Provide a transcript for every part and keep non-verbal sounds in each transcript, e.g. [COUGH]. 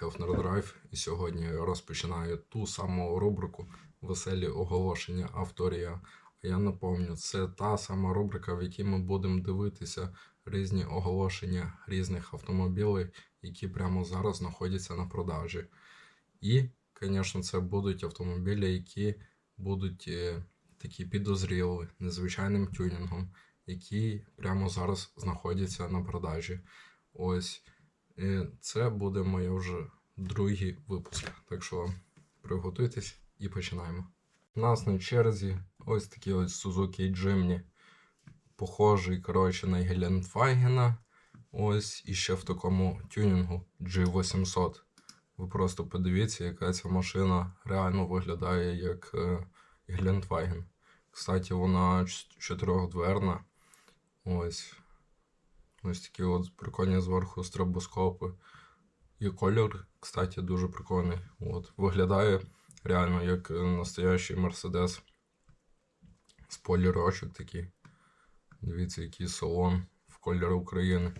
Nerd Drive і сьогодні розпочинаю ту саму рубрику Веселі оголошення авторія. Я напомню, це та сама рубрика, в якій ми будемо дивитися різні оголошення різних автомобілів, які прямо зараз знаходяться на продажі. І, звісно, це будуть автомобілі, які будуть е, такі підозрілі, незвичайним тюнінгом, які прямо зараз знаходяться на продажі. Ось. І це буде моє вже другий випуск. Так що приготуйтесь і починаємо. У нас на черзі ось такий ось Suzuki Jimny. Похожий, коротше, на Гелендвагена. Ось і ще в такому тюнінгу G800. Ви просто подивіться, яка ця машина реально виглядає як е, Гелендваген. Кстати, вона чотирьохдверна. Ось. Ось такі от прикольні зверху стробоскопи. І колір, кстати, дуже прикольний. От. Виглядає реально як настоящий Мерседес. Спойлерочок такий. Дивіться, який салон в кольорі України.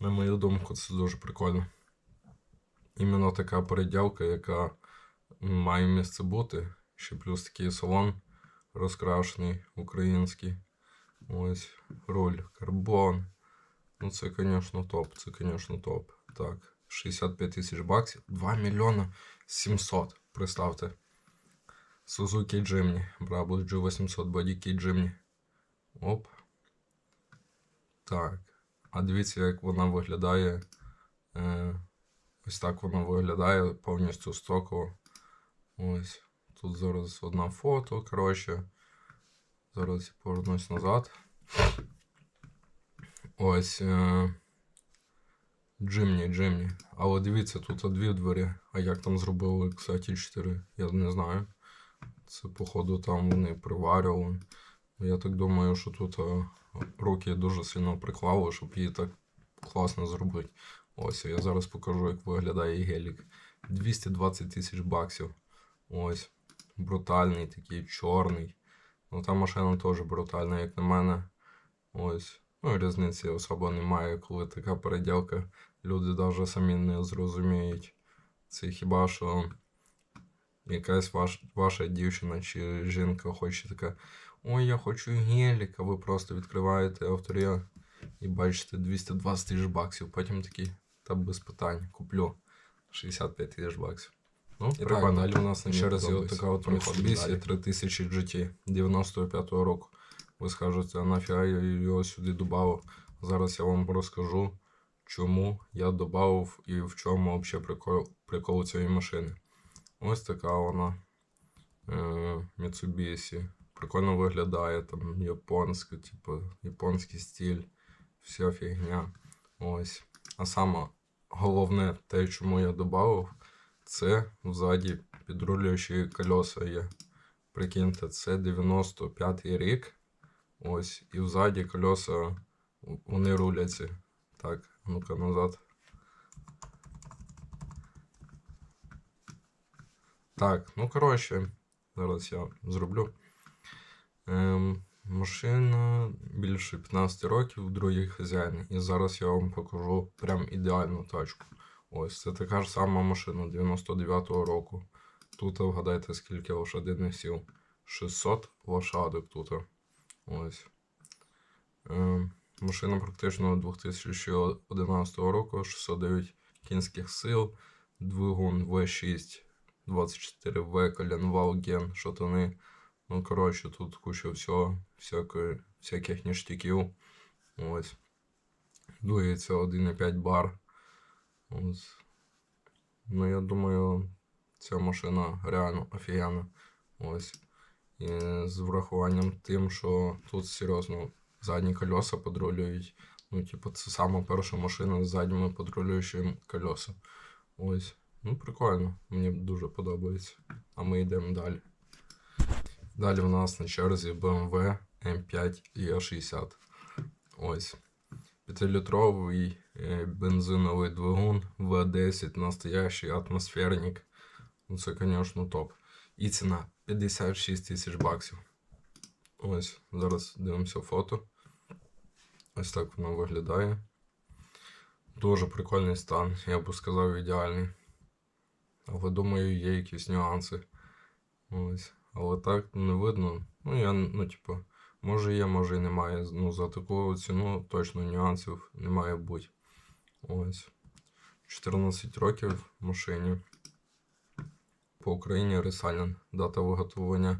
На мою думку, це дуже прикольно. Іменно така переділка, яка має місце бути. Ще плюс такий салон розкрашений, український. Ось руль, карбон. Ну, це, звісно, топ. Це, звісно, топ. Так, 65 тисяч баксів. 2 мільйона 700. Представте. Suzuki Jimny. Brabus G800 Bodyki Jimny. Оп. Так. А дивіться, як вона виглядає. Е, ось так вона виглядає повністю стоково. Ось. Тут зараз одна фото, коротше. Зараз повернусь назад. Ось. Е... Джимні, Джимні. Але дивіться, тут дві двері. А як там зробили, кстати, 4, я не знаю. Це, походу, там вони приварювали. Я так думаю, що тут е, руки дуже сильно приклали, щоб її так класно зробити. Ось, я зараз покажу, як виглядає гелік. 220 тисяч баксів. Ось. Брутальний такий, чорний. Ну, та машина теж брутальна, як на мене. Ось. Ну, різниці особо немає, коли така переділка. Люди навіть самі не зрозуміють. Це хіба що якась ваш, ваша дівчина чи жінка хоче така. Ой, я хочу гелік, а ви просто відкриваєте авторія і бачите 220 тисяч баксів. Потім такий, та без питань, куплю 65 тисяч баксів. Ну, І прикольно. так, далі у нас на черзі така от Mitsubishi 3000 GT 95-го року. Ви скажете, нафіга я його сюди додав? Зараз я вам розкажу, чому я додав і в чому взагалі прикол, прикол цієї машини. Ось така вона е, Mitsubishi. Прикольно виглядає, там японська, типу, японський стиль, вся фігня. Ось. А саме головне те, чому я додав, це взаді підрулюючі колеса є. Прикиньте, це 95-й рік. Ось, і взаді колеса вони руляться. Так, ну-ка назад. Так, ну коротше, зараз я зроблю. Ем, машина більше 15 років, другий хазяїн. І зараз я вам покажу прям ідеальну тачку. Ось, це така ж сама машина 99-го року. Тут вгадайте, скільки лошадиних сіл. 600 лошадок тут. Ось. Е, машина практично 2011 року, 609 кінських сил, двигун V6, 24V, коленвал, ген, шатуни. Ну, коротше, тут куча всього, всякої, всяких ніштяків. Ось. Дується 1,5 бар. Ось. Ну, я думаю, ця машина реально офігенна. Ось. З врахуванням тим, що тут серйозно задні колеса подрулюють. Ну, типу, це сама перша машина з задніми подрулюючими колеса. Ось. Ну, прикольно. Мені дуже подобається. А ми йдемо далі. Далі в нас на черзі BMW M5 E60. Ось. 5-літровий е, бензиновий двигун V10 настоящий атмосферник. Ну, це, звісно, топ. І ціна 56 тисяч баксів. Ось, зараз дивимося фото. Ось так воно виглядає. Дуже прикольний стан, я б сказав, ідеальний. Але думаю, є якісь нюанси. Ось. Але так не видно. Ну, я, ну, типу, може є, може і немає. Ну, за таку ціну точно нюансів не має бути. Ось. 14 років в машині. По Україні ресалін. Дата виготовлення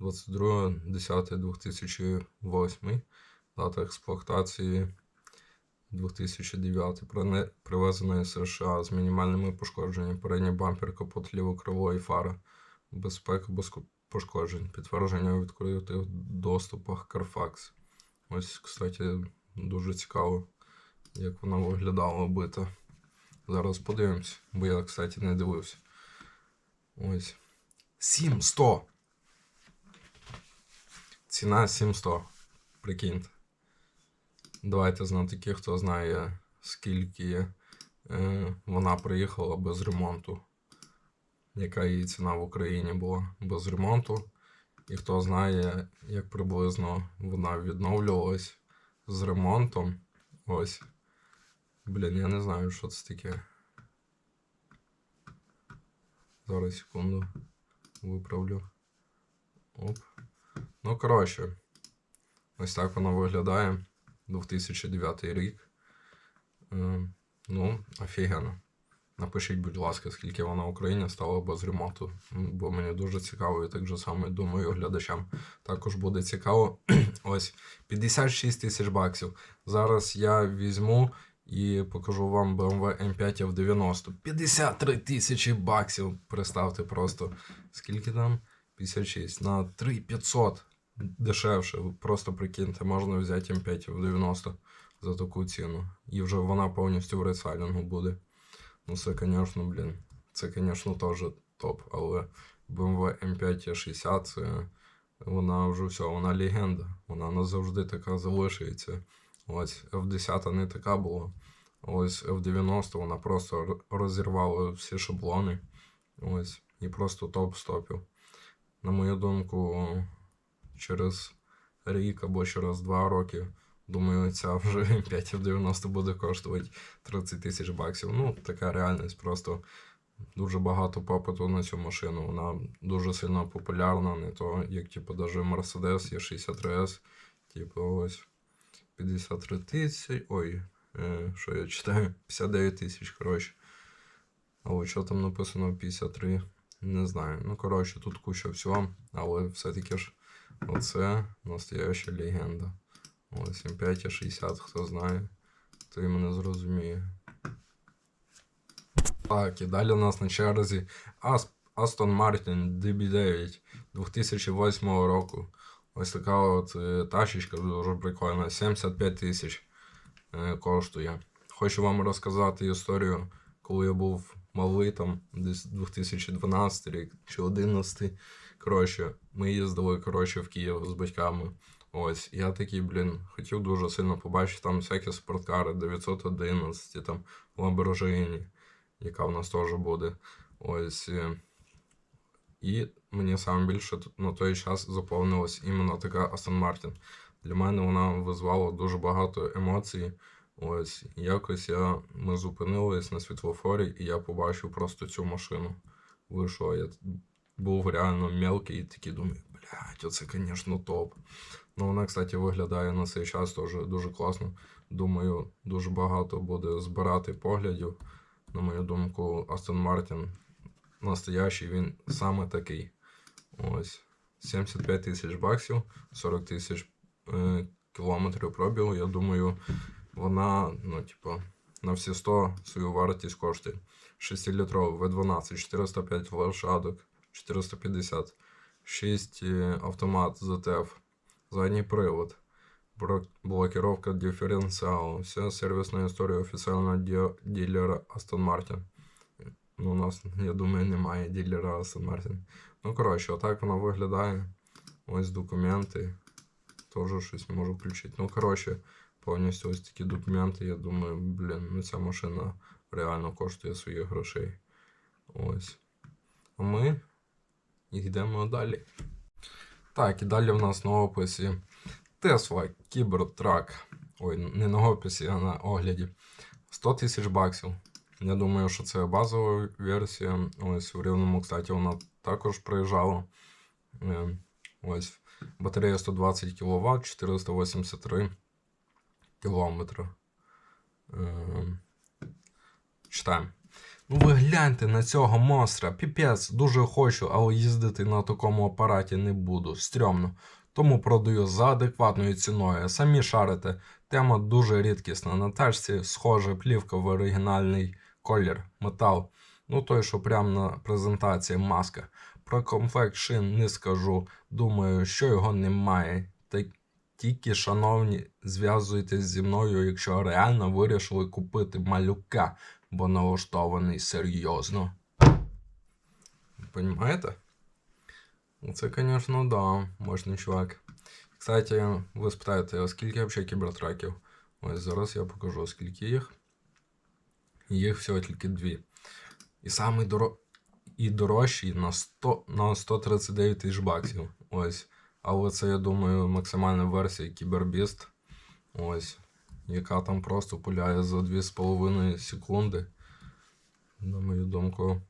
22.10.2008. Дата експлуатації 2009. Прине- Привезена з США з мінімальними пошкодженнями. Передній бампер, капот, ліве крило і фара. Безпека без пошкоджень. Підтвердження у відкритих доступах Carfax. Ось, кстати, дуже цікаво, як вона виглядала бита. Зараз подивимось, бо я, кстати, не дивився. Ось. 7100! Ціна 7100. Прикиньте. Давайте знатоки, хто знає, скільки е, вона приїхала без ремонту. Яка її ціна в Україні була без ремонту. І хто знає, як приблизно вона відновлювалась з ремонтом. Ось. Блін, я не знаю, що це таке. Зараз секунду. Виправлю. Оп. Ну, коротше. Ось так воно виглядає. 2009 рік. Е, ну, офігенно. Напишіть, будь ласка, скільки вона в Україні стала без ремонту. Бо мені дуже цікаво, і так же саме думаю, глядачам також буде цікаво. [CLEARS THROAT] Ось 56 тисяч баксів. Зараз я візьму і покажу вам BMW M5 F90. 53 тисячі баксів. Представте просто. Скільки там? 56 на 3500 дешевше. Просто прикиньте, можна взяти М5 в 90 за таку ціну. І вже вона повністю в ресайлінгу буде. Ну, це, звісно, блін. Це, звісно, теж топ. Але BMW M5 60 це вона вже все, вона легенда. Вона назавжди така залишиться. Ось F10 не така була. Ось F90 вона просто розірвала всі шаблони. Ось. І просто топ стопів. На мою думку, через рік або через два роки, думаю, ця вже 5 в 90 буде коштувати 30 тисяч баксів. Ну, така реальність. Просто дуже багато попиту на цю машину. Вона дуже сильно популярна, не то, як типу, даже Mercedes є 63S. Типу, ось 53 тисячі. Ой, е, що я читаю? 59 тисяч, коротше. Але що там написано 53? Не знаю. Ну, коротше, тут куча всього, але все-таки ж оце настояща легенда. Ось М5 60, хто знає, той мене зрозуміє. Так, і далі у нас на черзі Aston Martin DB9 2008 року. Ось така от е, тачечка дуже прикольна. 75 тисяч е, коштує. Хочу вам розказати історію, коли я був малий, там десь 2012 рік чи 2011. Коротше, ми їздили коротше, в Київ з батьками. Ось, я такий, блін, хотів дуже сильно побачити там всякі спорткари 911, там Lamborghini, яка в нас теж буде. Ось. І мені саме більше на той час заповнилась іменно така Aston Martin. Для мене вона визвала дуже багато емоцій. Ось якось я, ми зупинились на світлофорі, і я побачив просто цю машину. Вийшов, я був реально мелкий і такий думаю, блядь, оце, звісно, топ. Ну, вона, кстати, виглядає на цей час теж дуже класно. Думаю, дуже багато буде збирати поглядів. На мою думку, Aston Martin настоящий, він саме такий. Ось. 75 тисяч баксів, 40 тисяч е, кілометрів пробігу. Я думаю, вона, ну, типу, на всі 100 свою вартість коштує. 6-літровий V12, 405 лошадок, 450, 6 е, автомат ZTF, задній привод, блокировка дифференциала, вся сервісна історія офіційного ді- дилера Aston Martin. Ну, у нас, я думаю, немає Aston Martin. Ну, коротше, отак вона виглядає. Ось документи. Теж щось можу включити. Ну, коротше, повністю ось такі документи. Я думаю, блін, ну ця машина реально коштує своїх грошей. Ось. А ми йдемо далі. Так, і далі в нас на описі Tesla Cybertruck. Ой, не на описі, а на огляді. 100 тисяч баксів. Я думаю, що це базова версія. Ось в рівному, кстати, вона також приїжджала. Е, Ось батарея 120 кВт, 483 кілометри. Е, Читаємо. Ну ви гляньте на цього монстра. Піпець, дуже хочу, але їздити на такому апараті не буду. Стрьомно. Тому продаю за адекватною ціною. Самі шарите. Тема дуже рідкісна. На тачці схожа плівка в оригінальний колір, метал. Ну той, що прямо на презентації маска. Про комплект шин не скажу. Думаю, що його немає. Та тільки, шановні, зв'язуйтесь зі мною, якщо реально вирішили купити малюка, бо налаштований серйозно. Понімаєте? Ну, Це, звісно, да, мощний чувак. Кстати, ви спитаєте, а скільки взагалі кібертраків? Ось зараз я покажу, скільки їх. Їх всього тільки дві. І самий доро... і дорожчий на 100... на 139 тисяч баксів. Ось. Але це, я думаю, максимальна версія Кібербіст. Ось. Яка там просто пуляє за 2,5 секунди. На мою думку,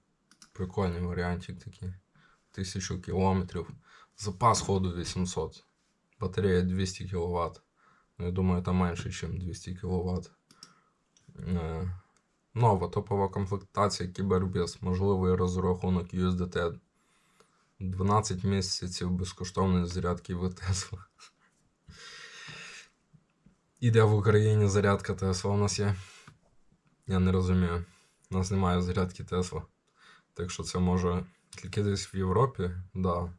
прикольний варіантик такий. 1000 кілометрів. Запас ходу 800. Батарея 200 кВт. Ну, я думаю, это менше, ніж 200 кВт. Нова топова комплектація Кібербіс. Можливий розрахунок USDT 12 місяців безкоштовної зарядки в Тесла. Іде в Україні зарядка Тесла у нас є. Я не розумію. У нас немає зарядки Тесла. Так що це може тільки десь в Європі, да,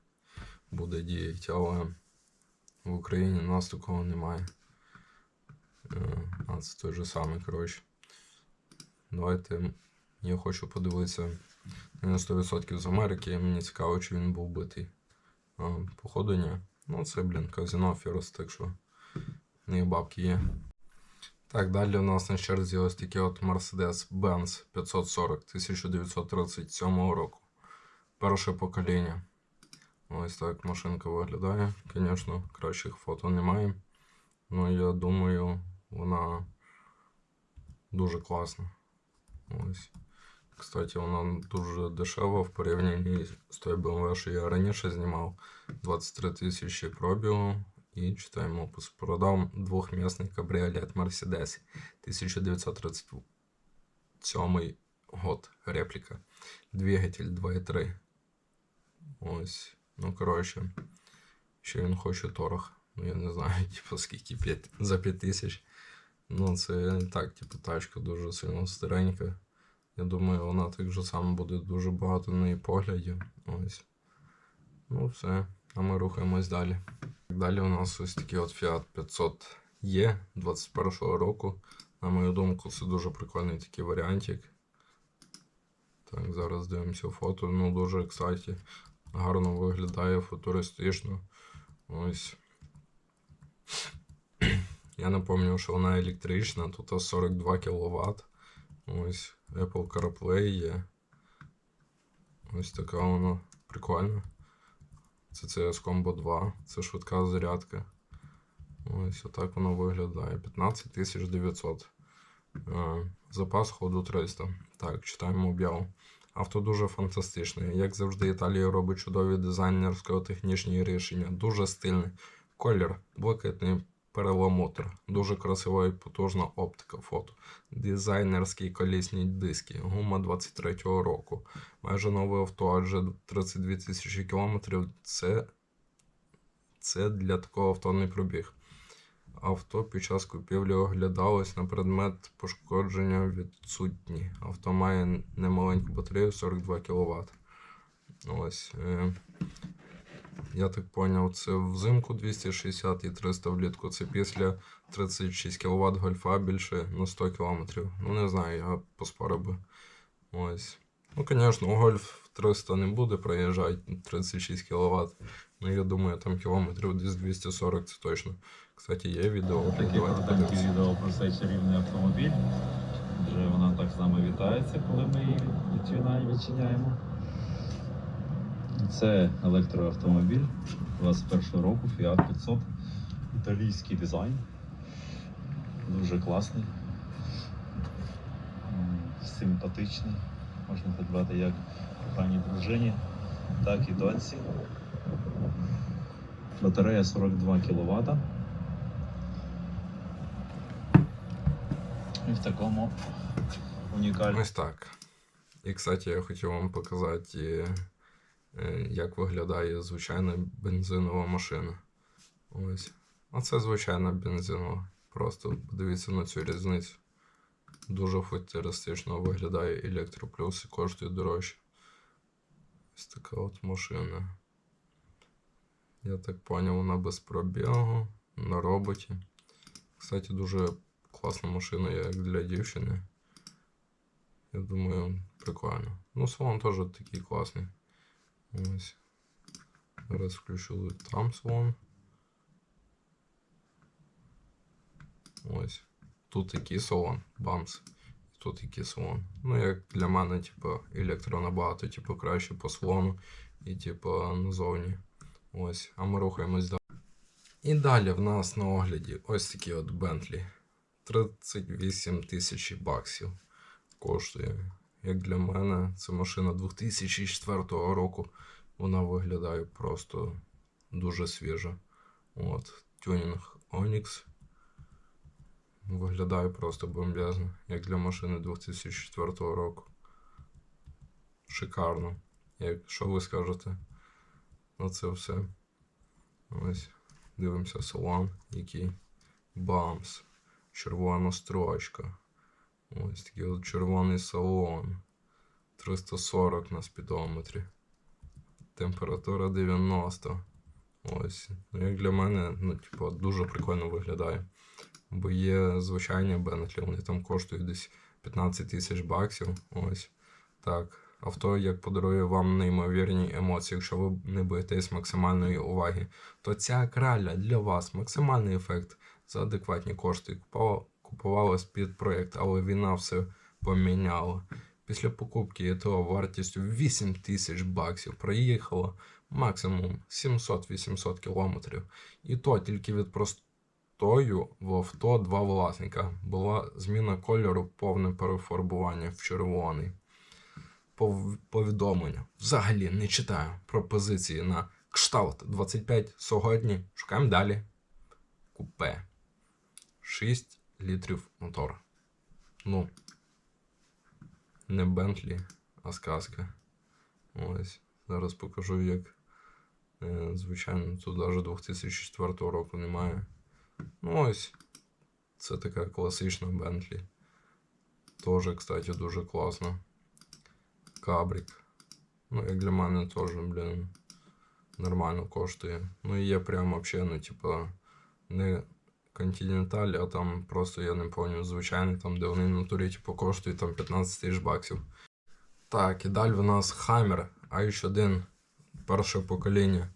буде діяти, але в Україні у нас такого немає. Е, А, це той же самий, коротше. Давайте. Я хочу подивитися на 100% з Америки. Мені цікаво, чи він був битий. А, ні. Ну, це, блін, казино Фірос, так що них бабки є. Так, далі у нас на черзі ось такий от Mercedes-Benz 540 1937 року. Перше покоління. Ось так машинка виглядає. Звісно, кращих фото немає. Ну, я думаю, вона дуже класна. Ось. Кстати, вона дуже дешева в порівнянні з тою BMW, що я раніше знімав. 23 тисячі пробігу. І читаємо опис. Продав двохмісний кабріолет Mercedes 1937 год. Репліка. Двигатель 2.3. Ось. Ну, коротше. Ще він хоче торг. Ну, я не знаю, [LAUGHS] типу, скільки 5, за 5 тисяч. Ну, це так, типу, тачка дуже сильно старенька. Я думаю, вона так же само буде дуже багато на неї поглядів. Ось. Ну, все. А ми рухаємось далі. Далі у нас ось такий от Fiat 500 є 21-го року. На мою думку, це дуже прикольний такий варіантик. Так, зараз дивимося фото. Ну, дуже, кстати, гарно виглядає футуристично. Ось. Я напомню, що вона електрична, тут 42 кВт. Ось Apple CarPlay є. Ось така вона прикольна. Це CS Combo 2, це швидка зарядка. Ось отак воно виглядає. 15 900. Е, Запас ходу 300. Так, читаємо об'яву. Авто дуже фантастичне. Як завжди, Італія робить чудові дизайнерсько-технічні рішення. Дуже стильний. Колір, блакитний перламутр. Дуже красива і потужна оптика фото. Дизайнерські колісні диски. Гума 23-го року. Майже нове авто, адже 32 тисячі кілометрів це, це для такого авто не пробіг. Авто під час купівлі оглядалось на предмет пошкодження відсутні. Авто має немаленьку батарею 42 кВт. Ось. Я так поняв, це взимку 260 і 300 влітку. Це після 36 кВт гольфа більше на 100 км. Ну, не знаю, я поспорив би. Ось. Ну, звісно, гольф 300 не буде проїжджати 36 кВт. Ну, я думаю, там кілометрів десь 240 це точно. Кстати, є відео. Таке Давайте відео про цей чарівний автомобіль. Вже вона так з нами вітається, коли ми її відчинаємо. Це електроавтомобіль 21 року Fiat 500. Італійський дизайн. Дуже класний. Симпатичний. Можна придбати як коханій дружині, так і доньці. Батарея 42 кВт. І в такому унікальному Ось так. І, кстати, я хотів вам показати, е, як виглядає звичайна бензинова машина. Ось. А це звичайна бензинова. Просто подивіться на цю різницю. Дуже футуристично виглядає електроплюс і коштує дорожче. Ось така от машина. Я так поняв, вона без пробігу, на роботі. Кстати, дуже класна машина, як для дівчини. Я думаю, прикольно. Ну, салон теж такий класний. Ось. Зараз включу там салон. Ось. Тут такий салон, бамс. Тут такий салон. Ну, як для мене, типу, електро набагато, типу, краще по салону і, типу, назовні. Ось. А ми рухаємось далі. І далі в нас на огляді ось такі от Bentley. 38 тисяч баксів коштує. Як для мене, це машина 2004 року. Вона виглядає просто дуже свіжа. От, тюнінг Onyx. Виглядає просто бомбезно, як для машини 2004 року. Шикарно. Як, що ви скажете на це все? Ось. Дивимося салон, який бамс. Червона строчка. Ось такий от червоний салон. 340 на спідометрі. Температура 90. Ось. Ну, як для мене, ну, типу, дуже прикольно виглядає. Бо є звичайні Bentley, вони там коштують десь 15 тисяч баксів. Ось. Так. Авто як подарує вам неймовірні емоції, якщо ви не боїтесь максимальної уваги, то ця краля для вас максимальний ефект за адекватні кошти. Купувала, купувалась під проєкт, але війна все поміняла. Після покупки ЕТО вартістю 8 тисяч баксів проїхала максимум 700-800 кілометрів. І то тільки від простою в авто два власника. Була зміна кольору, повне перефарбування в червоний. Повідомлення. Взагалі не читаю пропозиції на кшталт 25 сьогодні. Шукаємо далі. Купе. 6 літрів мотора. Ну, не Бентлі, а сказка. Ось. Зараз покажу, як. Е, звичайно, тут навіть 2004 року немає. Ну ось. Це така класична Бентлі. Тоже, кстати, дуже класно. Кабрик. Ну, як для мене теж, блін, нормально коштує. Ну і є прям вообще, ну, типа, не Continental, а там просто, я не пам'ятаю, звичайний, там, де вони в натурі, типу, коштують там 15 тисяч баксів. Так, і далі в нас Hammer H1 перше покоління.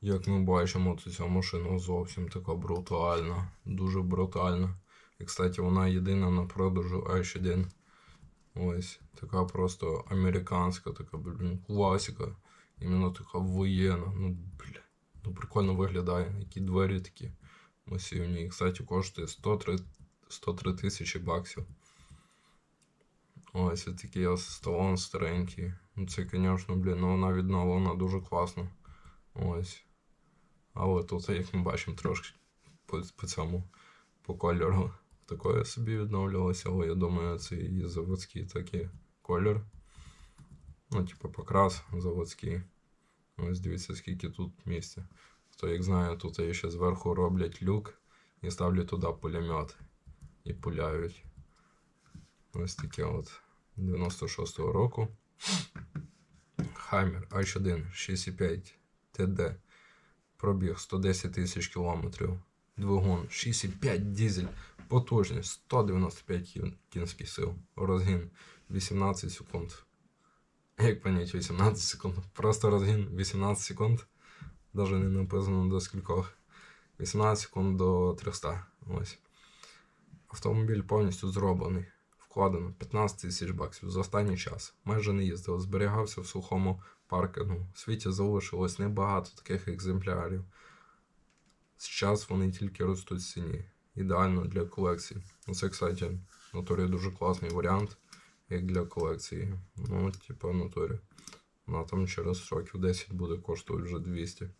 Як ми бачимо, то ця машина зовсім така брутальна, дуже брутальна. І, кстати, вона єдина на продажу H1. Ось, така просто американська, така, блін, класика. Іменно така воєнна. Ну, бля, ну прикольно виглядає. Які двері такі масивні. І, кстати, коштує 103, 103 тисячі баксів. Ось ось такий столон старенький. Ну це, звісно, блін, ну вона відновлена дуже класно. Ось. Але тут, як ми бачимо, трошки по, по цьому, по кольору. Такое собі відновлювалося, але я думаю, це і заводський такий колір. Ну, типу, покрас заводський. Ось дивіться, скільки тут місця. Хто як знає, тут ще зверху роблять люк і ставлять туди пулемет. І пуляють. Ось таке от 96-го року. Хаммер H1 6,5 TD. Пробіг 110 тисяч кілометрів. Двигун 6,5 дизель. Потужність 195 кін- кінських сил. Розгін 18 секунд. Як понять 18 секунд? Просто розгін 18 секунд. Даже не написано до скількох. 18 секунд до 300. Ось. Автомобіль повністю зроблений. Вкладено 15 тисяч баксів за останній час. Майже не їздив, зберігався в сухому паркінгу. В світі залишилось небагато таких екземплярів. Зараз вони тільки ростуть в ціні. Ідеально для колекції. Ну, це, кстати, натурі дуже класний варіант. як для колекції. Ну, типа, в натурі. Вона там через років 10 буде коштувати вже 200.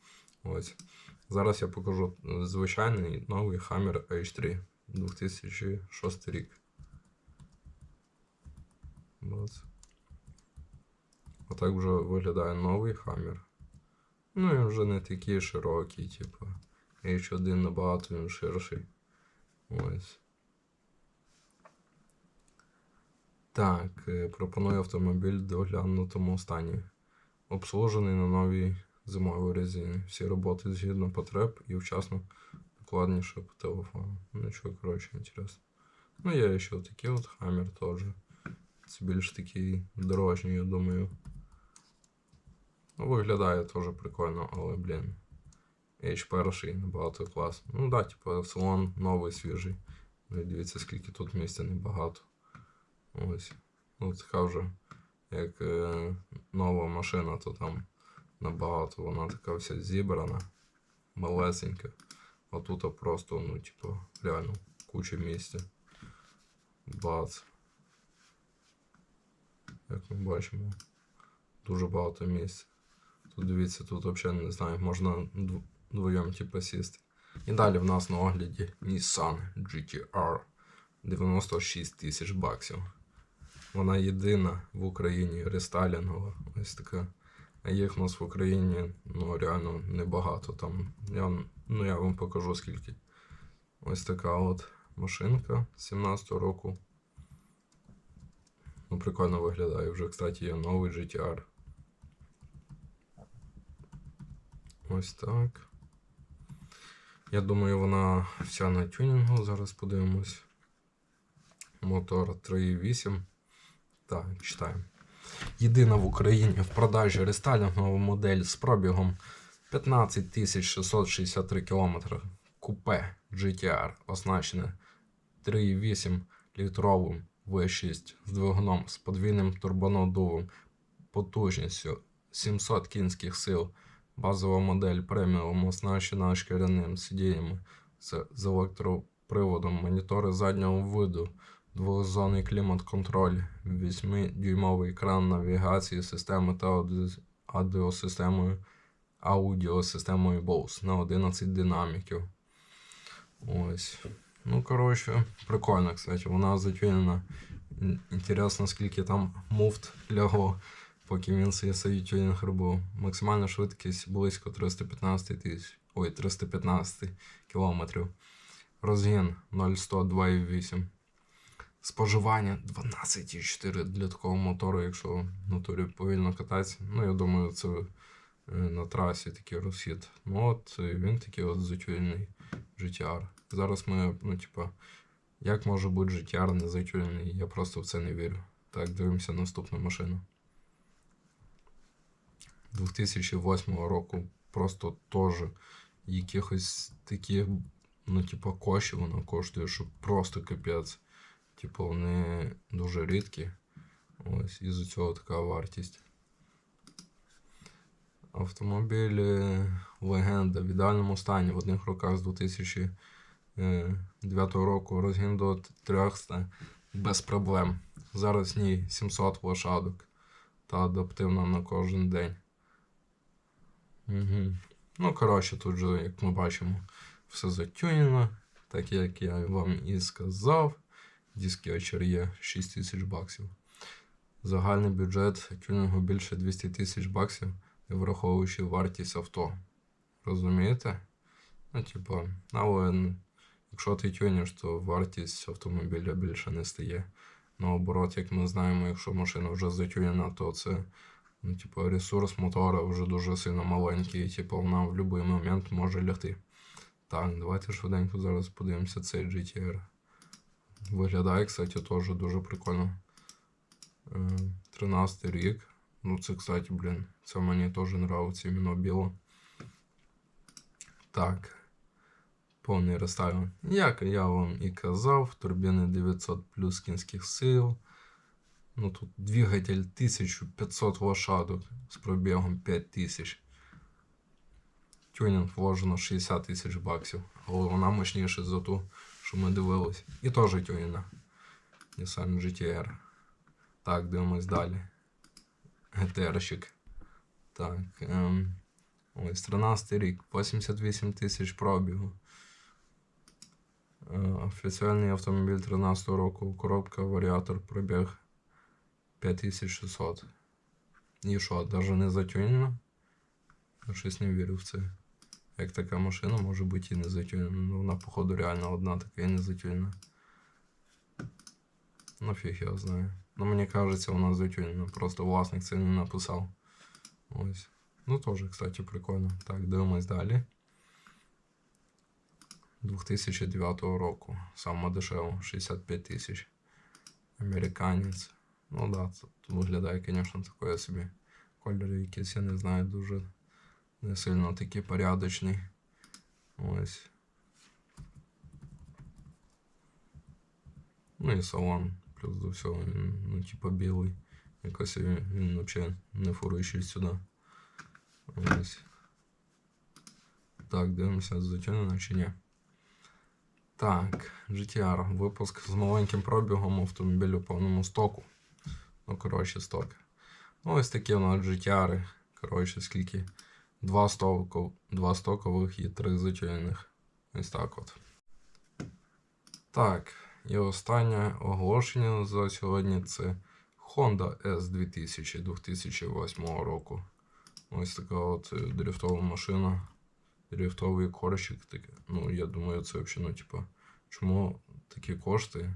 Ось. Зараз я покажу звичайний новий Hammer H3 2006 рік. Ось. Отак вже виглядає новий Hammer. Ну він вже не такий широкий, типу. H1 набагато він ширший. Ось. Так, е, пропоную автомобіль в доглянутому стані. Обслужений на новій зимовій резині. Всі роботи згідно потреб і вчасно докладніше по телефону. Ну що, коротше, інтересно. Ну, є ще такий от хаммер теж. Це більш такий дорожній, я думаю. Ну, виглядає теж прикольно, але, блін. H1 набагато класно. Ну да, типу, салон новий, свіжий. Дивіться, скільки тут місця небагато. Ось. Ну, така вже як е, нова машина, то там набагато вона така вся зібрана, малесенька. А тут просто, ну, типу, реально куча місця. Бац. Як ми бачимо, дуже багато місця. Тут дивіться, тут взагалі не знаю, можна дв- вдвоєм типу, сісти. І далі в нас на огляді Nissan GTR 96 тисяч баксів. Вона єдина в Україні рестайлінгова. Ось така. А їх у нас в Україні ну, реально небагато. Там, я, ну, я вам покажу скільки. Ось така от машинка 17-го року. Ну, прикольно виглядає. Вже, кстати, є новий GTR. Ось так. Я думаю, вона вся на тюнінгу. Зараз подивимось. Мотор 3.8. Так, читаємо. Єдина в Україні в продажі рестайлінгова модель з пробігом 15 663 км. Купе GTR оснащене 3,8 літровим V6 з двигуном з подвійним турбонаддувом потужністю 700 кінських сил. Базова модель преміум оснащена шкіряним сидіннями з електроприводом, монітори заднього виду, двохзонний клімат-контроль, 8-дюймовий екран навігації, системи та ауді- аудіосистемою, аудіосистемою Bose на 11 динаміків. Ось. Ну, коротше, прикольно, кстати. Вона затюнена. Інтересно, скільки там муфт лягло, поки він свій тюнінг робив. Максимальна швидкість близько 315 тисяч. Ой, 315 кілометрів. Розгін 0,102,8. Споживання 12,4 для такого мотору, якщо в натурі повільно кататися. Ну, я думаю, це е, на трасі такий розхід. Ну от е, він такий от затюнений GTR. Зараз ми, ну, типа, як може бути GTR не затюнений? Я просто в це не вірю. Так, дивимося наступну машину. 2008 року просто теж якихось таких, ну, типа, кошів вона коштує, що просто капець. Типу, вони дуже рідкі. Ось, із-за цього така вартість. Автомобіль е, легенда в ідеальному стані в одних руках з 2009 року розгін до 300 без проблем. Зараз в ній 700 лошадок та адаптивна на кожен день. Угу. Ну, коротше, тут же, як ми бачимо, все затюнено, так як я вам і сказав. Диски очер є 6 тисяч баксів. Загальний бюджет тюнінгу більше 200 тисяч баксів, не враховуючи вартість авто. Розумієте? Ну, типа, але якщо ти тюниш, то вартість автомобіля більше не стає. Наоборот, як ми знаємо, якщо машина вже затюнена, то це ну, типу, ресурс мотора вже дуже сильно маленький, і типу, вона в будь-який момент може лягти. Так, давайте швиденько зараз подивимося цей GTR. Виглядає, кстати, теж дуже прикольно. Е, 13 рік. Ну, це, кстати, блін, це мені теж нравиться іменно біло. Так. Повний рестайлінг. Як я вам і казав, турбіни 900 плюс кінських сил. Ну тут двигатель 1500 лошадок з пробігом 5000. Тюнінг вложено 60 тисяч баксів. Але вона мощніша за ту, що ми дивились. І теж тюніна. Nissan GTR. Так, дивимось далі. Етерщик. Так. Ем, ось 13 рік, 88 тисяч пробігу. Е, офіціальний автомобіль 13 року, коробка, варіатор, пробіг 5600. І що, навіть не затюнена? Я щось не вірю в це. Як така машина може бути і не затюнена. Ну, вона, походу, реально одна така і не затюнена. Ну, фіг я знаю. Ну, мені кажеться, вона затюнена. Просто власник це не написав. Ось. Ну, теж, кстати, прикольно. Так, дивимось далі. 2009 року. Саме дешево, 65 тисяч. Американець. Ну да, це виглядає, звісно, такое собі. Кольори якісь, я не знаю, дуже не сильно такий порядочний. Ось. Ну і салон, плюс до всього, він, ну, типа білий. Якось він, взагалі не фуруючий сюди. Ось. Так, дивимося, затягнено чи ні. Так, GTR. Випуск з маленьким пробігом автомобілю повному стоку. Ну, коротше, сток. Ну, ось такі у нас GTR. Коротше, скільки? Два, стоков, два стокових і три затягнених. Ось так от. Так, і останнє оголошення за сьогодні це Honda S2000 2008 року. Ось така от е, дрифтова машина. Дрифтовий корщик. Таке. Ну, я думаю, це взагалі, ну, типа, чому такі кошти?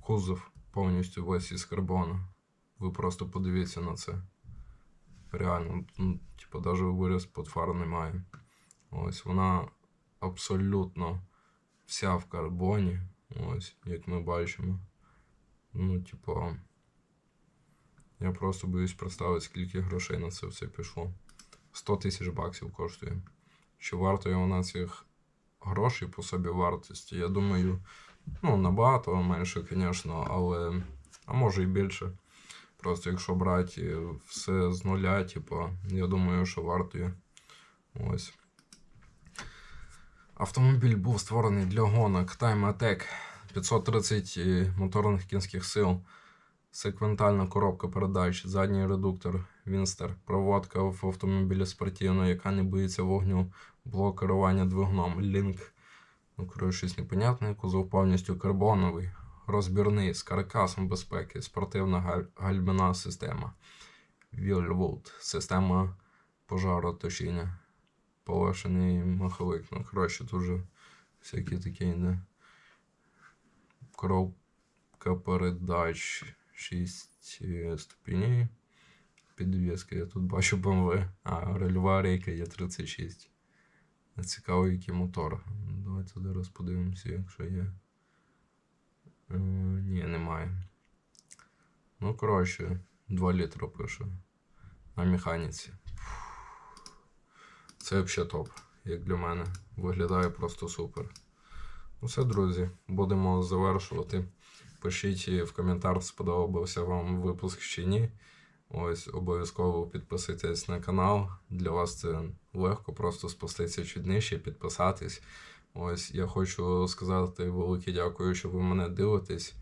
Кузов повністю весь із карбону. Ви просто подивіться на це. Реально, ну, типа, навіть виріз під фар немає. Ось вона абсолютно вся в карбоні. Ось, як ми бачимо. Ну, типа. Я просто боюсь представити, скільки грошей на це все пішло. 100 тисяч баксів коштує. Чи варто вартує вона цих грошей по собі вартості? Я думаю, ну, набагато менше, звісно, але. А може і більше. Просто якщо брати все з нуля, типу, я думаю, що вартує. Ось. Автомобіль був створений для гонок Time Attack 530 моторних кінських сил, секвентальна коробка передач, задній редуктор, Вінстер, проводка в автомобілі спортивної, яка не боїться вогню, блок керування двигуном, Link. Ну, коротше, щось непонятне, кузов повністю карбоновий, розбірний з каркасом безпеки, спортивна галь- гальмівна система, Wheelwood, система пожаротушіння, полегшений маховик. Ну, коротше, дуже всякі такі йде. Коробка передач 6 ступеней. Підвіски я тут бачу BMW, а рельова рейка є 36. Цікаво, який мотор. Давайте зараз подивимося, якщо є. Е, ні, немає. Ну, коротше, 2 літра пише. На механіці. Це взагалі топ, як для мене. Виглядає просто супер. Ну все, друзі, будемо завершувати. Пишіть в коментар, сподобався вам випуск чи ні. Ось обов'язково підписуйтесь на канал. Для вас це легко, просто спуститися чуть нижче, підписатись. Ось я хочу сказати велике дякую, що ви мене дивитесь.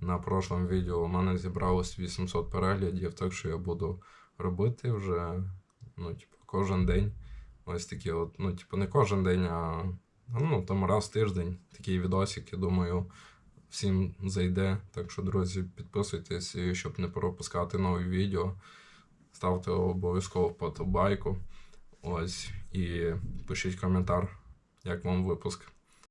На прошлому відео у мене зібралось 800 переглядів, так що я буду робити вже ну, типу, кожен день. Ось такі от, ну, типу, не кожен день, а ну, там раз в тиждень такий відосик, я думаю, всім зайде. Так що, друзі, підписуйтесь, і щоб не пропускати нові відео. Ставте обов'язково вподобайку. Ось, і пишіть коментар, як вам випуск.